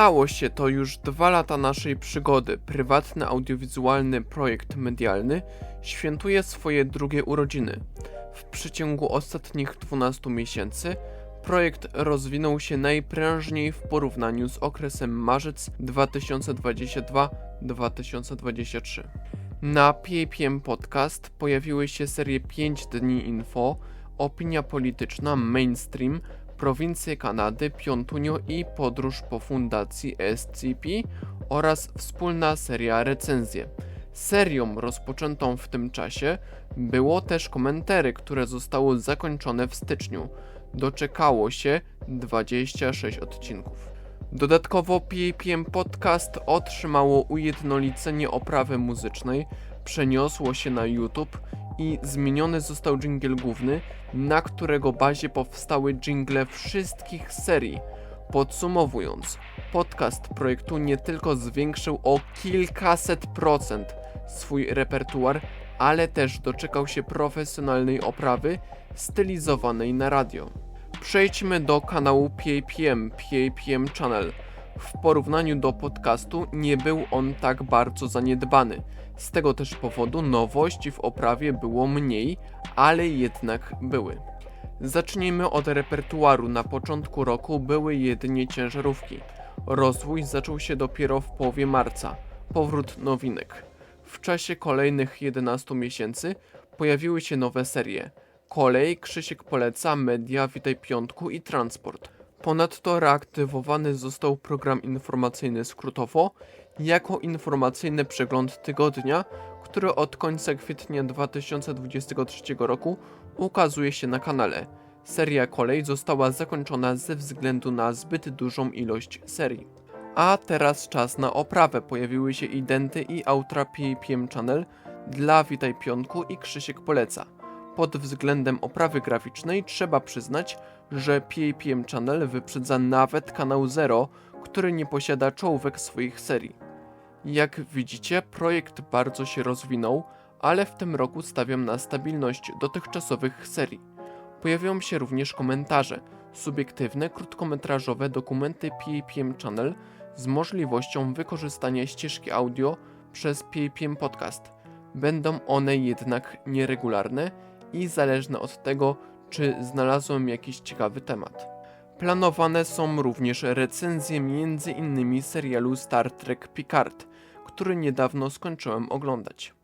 Udało się to już dwa lata naszej przygody. Prywatny audiowizualny projekt medialny świętuje swoje drugie urodziny. W przeciągu ostatnich 12 miesięcy projekt rozwinął się najprężniej w porównaniu z okresem marzec 2022-2023. Na PAPM Podcast pojawiły się serie 5 dni info, opinia polityczna, mainstream, prowincje Kanady, Piontunio i podróż po fundacji SCP oraz wspólna seria recenzje. Serią rozpoczętą w tym czasie było też komentary, które zostało zakończone w styczniu. Doczekało się 26 odcinków. Dodatkowo PAPM Podcast otrzymało ujednolicenie oprawy muzycznej, przeniosło się na YouTube i zmieniony został dżingiel główny, na którego bazie powstały dżingle wszystkich serii. Podsumowując, podcast projektu nie tylko zwiększył o kilkaset procent swój repertuar, ale też doczekał się profesjonalnej oprawy stylizowanej na radio. Przejdźmy do kanału PAPM, PAPM Channel. W porównaniu do podcastu nie był on tak bardzo zaniedbany. Z tego też powodu nowości w oprawie było mniej, ale jednak były. Zacznijmy od repertuaru. Na początku roku były jedynie ciężarówki. Rozwój zaczął się dopiero w połowie marca. Powrót nowinek. W czasie kolejnych 11 miesięcy pojawiły się nowe serie. Kolej, Krzysiek poleca, Media, Witaj Piątku i Transport. Ponadto reaktywowany został program informacyjny skrótowo jako informacyjny przegląd tygodnia, który od końca kwietnia 2023 roku ukazuje się na kanale. Seria kolej została zakończona ze względu na zbyt dużą ilość serii. A teraz czas na oprawę. Pojawiły się identy i outra PAPM Channel dla Witaj Pionku i Krzysiek Poleca. Pod względem oprawy graficznej trzeba przyznać, że PAPM Channel wyprzedza nawet kanał Zero, który nie posiada czołówek swoich serii. Jak widzicie, projekt bardzo się rozwinął, ale w tym roku stawiam na stabilność dotychczasowych serii. Pojawią się również komentarze, subiektywne, krótkometrażowe dokumenty PAPM Channel z możliwością wykorzystania ścieżki audio przez PAPM Podcast. Będą one jednak nieregularne i zależne od tego, czy znalazłem jakiś ciekawy temat. Planowane są również recenzje m.in. serialu Star Trek Picard, który niedawno skończyłem oglądać.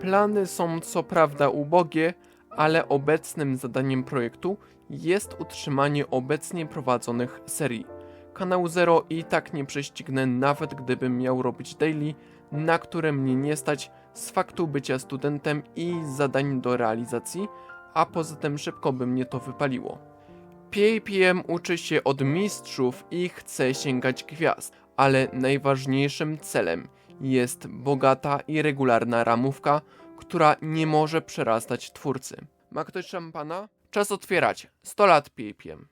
Plany są co prawda ubogie, ale obecnym zadaniem projektu jest utrzymanie obecnie prowadzonych serii. Kanał Zero i tak nie prześcignę, nawet gdybym miał robić daily, na które mnie nie stać z faktu bycia studentem i zadań do realizacji, a poza tym szybko by mnie to wypaliło. PAPM uczy się od mistrzów i chce sięgać gwiazd, ale najważniejszym celem jest bogata i regularna ramówka, która nie może przerastać twórcy. Ma ktoś szampana? Czas otwierać. 100 lat PAPM.